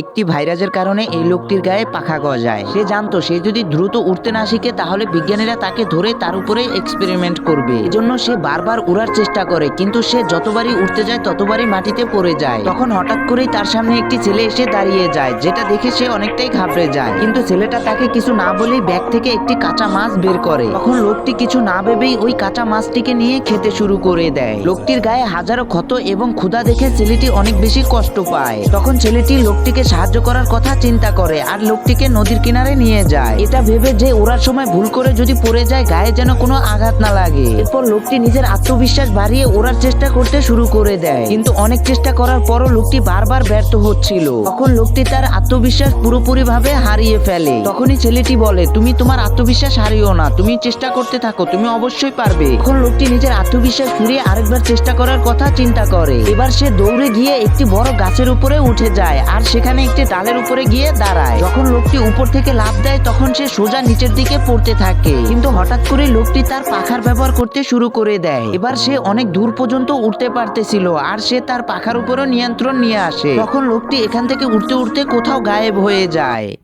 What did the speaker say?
একটি ভাইরাসের কারণে এই লোকটির গায়ে পাখা গজায়। সে জানতো, সে যদি দ্রুত উঠতে না শিখে, তাহলে বিজ্ঞানীরা তাকে ধরে তার উপরে এক্সপেরিমেন্ট করবে। এজন্য সে বারবার উড়ার চেষ্টা করে, কিন্তু সে যতবারই উঠতে যায়, ততবারই মাটিতে পড়ে যায়। তখন হঠাৎ করেই তার সামনে একটি ছেলে এসে দাঁড়িয়ে যায়, যেটা দেখে সে অনেকটাই ঘাবড়ে যায়। কিন্তু ছেলেটা তাকে কিছু না বলেই ব্যাগ থেকে একটি কাঁচা মাছ বের করে। তখন লোকটি কিছু না ভেবেই ওই কাঁচা মাছটিকে নিয়ে খেতে শুরু করে দেয়। লোকটির গায়ে হাজারো ক্ষত এবং ক্ষুধা দেখে ছেলেটি অনেক বেশি কষ্ট পায়। তখন ছেলেটি লোকটিকে সাহায্য করার কথা চিন্তা করে আর লোকটিকে নদীর কিনারে নিয়ে যায়। এটা ভেবে যে ওড়ার সময় ভুল করে যদি পড়ে যায়, গায়ে যেন কোনো আঘাত না লাগে। এরপর লোকটি নিজের আত্মবিশ্বাস বাড়িয়ে ওড়ার চেষ্টা করতে শুরু করে দেয়। কিন্তু অনেক চেষ্টা করার পরও লোকটি বারবার ব্যর্থ হচ্ছিল। তখন লোকটি তার আত্মবিশ্বাস পুরোপুরি ভাবে হারিয়ে ফেলে। তখনই ছেলেটি বলে, তুমি তোমার আত্মবিশ্বাস হারিও না। তুমি চেষ্টা করতে থাকো। তুমি অবশ্যই পারবে। তখন লোকটি নিজের আত্মবিশ্বাস ফিরিয়ে আরেকবার চেষ্টা করার কথা চিন্তা করে। এবার সে দৌড়ে গিয়ে একটি বড় গাছের উপরে উঠে যায়। আর সেখানে একটি ডালের উপরে গিয়ে দাঁড়ায়। যখন লোকটি উপর থেকে লাভ দেয়, তখন সে সোজা নিচের দিকে পড়তে থাকে। কিন্তু হঠাৎ করে লোকটি তার পাখার ব্যবহার করতে শুরু করে দেয়। এবার সে অনেক দূর পর্যন্ত উঠতে পারতেছিল আর সে তার পাখার উপরও নিয়ন্ত্রণ নিয়ে আসে। তখন লোকটি এখান থেকে উঠতে উঠতে কোথাও গায়েব হয়ে যায়।